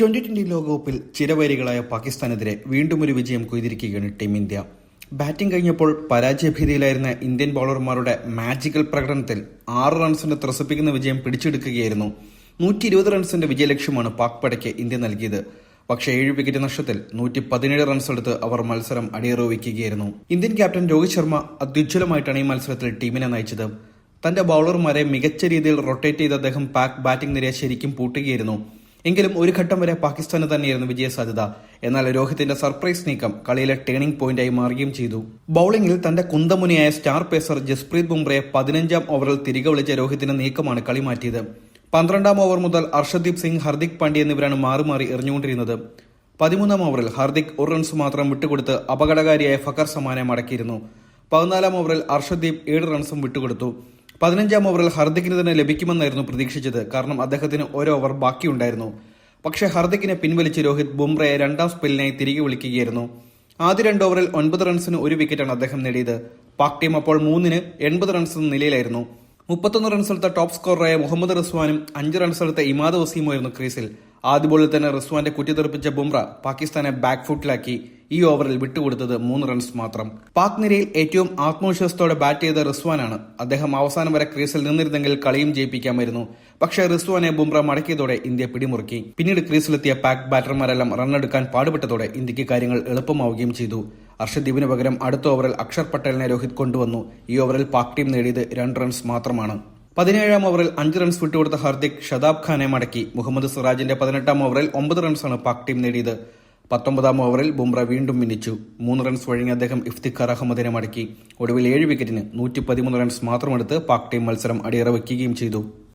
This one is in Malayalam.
ട്വന്റി ട്വന്റി ലോകകപ്പിൽ ചിരവൈരികളായ പാകിസ്ഥാനെതിരെ വീണ്ടും ഒരു വിജയം കൊയ്തിരിക്കുകയാണ് ടീം ഇന്ത്യ. ബാറ്റിംഗ് കഴിഞ്ഞപ്പോൾ പരാജയഭീതിയിലായിരുന്ന ഇന്ത്യൻ ബൗളർമാരുടെ മാജിക്കൽ പ്രകടനത്തിൽ ആറ് റൺസിന്റെ ത്രസിപ്പിക്കുന്ന വിജയം പിടിച്ചെടുക്കുകയായിരുന്നു. നൂറ്റി ഇരുപത് റൺസിന്റെ വിജയലക്ഷ്യമാണ് പാക് പടയ്ക്ക് ഇന്ത്യ നൽകിയത്. പക്ഷേ ഏഴ് വിക്കറ്റ് നഷ്ടത്തിൽ നൂറ്റി പതിനേഴ് റൺസ് എടുത്ത് അവർ മത്സരം അടിയറവിക്കുകയായിരുന്നു. ഇന്ത്യൻ ക്യാപ്റ്റൻ രോഹിത് ശർമ്മ അത്യുജ്വലമായിട്ടാണ് ഈ മത്സരത്തിൽ ടീമിനെ നയിച്ചത്. തന്റെ ബൗളർമാരെ മികച്ച രീതിയിൽ റൊട്ടേറ്റ് ചെയ്ത് അദ്ദേഹം പാക് ബാറ്റിംഗ് നിരയെ ശരിക്കും പൂട്ടുകയായിരുന്നു. എങ്കിലും ഒരു ഘട്ടം വരെ പാകിസ്ഥാന് തന്നെയായിരുന്നു വിജയ സാധ്യത എന്നാൽ രോഹിത്തിന്റെ സർപ്രൈസ് നീക്കം കളിയിലെ ടേണിംഗ് പോയിന്റായി മാറുകയും ചെയ്തു. ബൌളിംഗിൽ തന്റെ കുന്തമുനിയായ സ്റ്റാർ പേസർ ജസ്പ്രീത് ബുംറയെ പതിനഞ്ചാം ഓവറിൽ തിരികെ വിളിച്ച രോഹിത്തിന്റെ നീക്കമാണ് കളി മാറ്റിയത്. പന്ത്രണ്ടാം ഓവർ മുതൽ അർഷദീപ് സിംഗ് ഹർദിക് പാണ്ഡ്യ എന്നിവരാണ് മാറി മാറി എറിഞ്ഞുകൊണ്ടിരുന്നത്. പതിമൂന്നാം ഓവറിൽ ഹർദിക് ഒരു റൺസ് മാത്രം വിട്ടുകൊടുത്ത് അപകടകാരിയായ ഫക്കർ സമാനെ മടക്കിയിരുന്നു പതിനാലാം ഓവറിൽ അർഷദ്ദീപ് ഏഴ് റൺസും വിട്ടുകൊടുത്തു. പതിനഞ്ചാം ഓവറിൽ ഹർദിക്കിന് തന്നെ ലഭിക്കുമെന്നായിരുന്നു പ്രതീക്ഷിച്ചത്. കാരണം അദ്ദേഹത്തിന് ഒരു ഓവർ ബാക്കിയുണ്ടായിരുന്നു. പക്ഷെ ഹർദിക്കിനെ പിൻവലിച്ച് രോഹിത് ബുംറയെ രണ്ടാം സ്പെല്ലിനായി തിരികെ വിളിക്കുകയായിരുന്നു. ആദ്യ രണ്ട് ഓവറിൽ ഒൻപത് റൺസിന് ഒരു വിക്കറ്റാണ് അദ്ദേഹം നേടിയത്. പാക് ടീം അപ്പോൾ മൂന്നിന് എൺപത് റൺസ് എന്ന നിലയിലായിരുന്നു. മുപ്പത്തൊന്ന് റൺസെടുത്ത ടോപ്പ് സ്കോററായ മുഹമ്മദ് റിസ്വാനും അഞ്ച് റൺസെടുത്ത ഇമാദ് വസീമുമായിരുന്നു ക്രീസിൽ. ആദ്യ ബോളിൽ തന്നെ റിസ്വാന്റെ കുറ്റിത്തെറിപ്പിച്ച ബുംറ പാകിസ്ഥാനെ ബാക്ക് ഫുട്ടിലാക്കി. ഈ ഓവറിൽ വിട്ടുകൊടുത്തത് മൂന്ന് റൺസ് മാത്രം. പാക് നിരയിൽ ഏറ്റവും ആത്മവിശ്വാസത്തോടെ ബാറ്റ് ചെയ്ത റിസ്വാനാണ്. അദ്ദേഹം അവസാനം വരെ ക്രീസിൽ നിന്നിരുന്നെങ്കിൽ കളിയും ജയിപ്പിക്കാമായിരുന്നു. പക്ഷേ റിസ്വാനെ ബുംറ മടക്കിയതോടെ ഇന്ത്യ പിടിമുറുക്കി. പിന്നീട് ക്രീസിലെത്തിയ പാക് ബാറ്റർമാരെല്ലാം റണ്ണെടുക്കാൻ പാടുപെട്ടതോടെ ഇന്ത്യയ്ക്ക് കാര്യങ്ങൾ എളുപ്പമാവുകയും ചെയ്തു. അർഷദ്വീപിന് പകരം അടുത്ത ഓവറിൽ അക്ഷർ പട്ടേലിനെ രോഹിത് കൊണ്ടുവന്നു. ഈ ഓവറിൽ പാക് ടീം നേടിയത് രണ്ട് റൺസ് മാത്രമാണ്. പതിനേഴാം ഓവറിൽ അഞ്ച് റൺസ് വിട്ടുകൊടുത്ത ഹർദിക് ഷതാബ് ഖാനെ മടക്കി. മുഹമ്മദ് സിറാജിന്റെ പതിനെട്ടാം ഓവറിൽ ഒമ്പത് റൺസാണ് പാക് ടീം നേടിയത്. പത്തൊമ്പതാം ഓവറിൽ ബുംറ വീണ്ടും മിന്നിച്ചു. മൂന്ന് റൺസ് വഴങ്ങി അദ്ദേഹം ഇഫ്തിഖാർ അഹമ്മദിനെ മടക്കി. ഒടുവിൽ ഏഴ് വിക്കറ്റിന് നൂറ്റി പതിമൂന്ന് റൺസ് മാത്രമെടുത്ത് പാക് ടീം മത്സരം അടിയറ വയ്ക്കുകയും ചെയ്തു.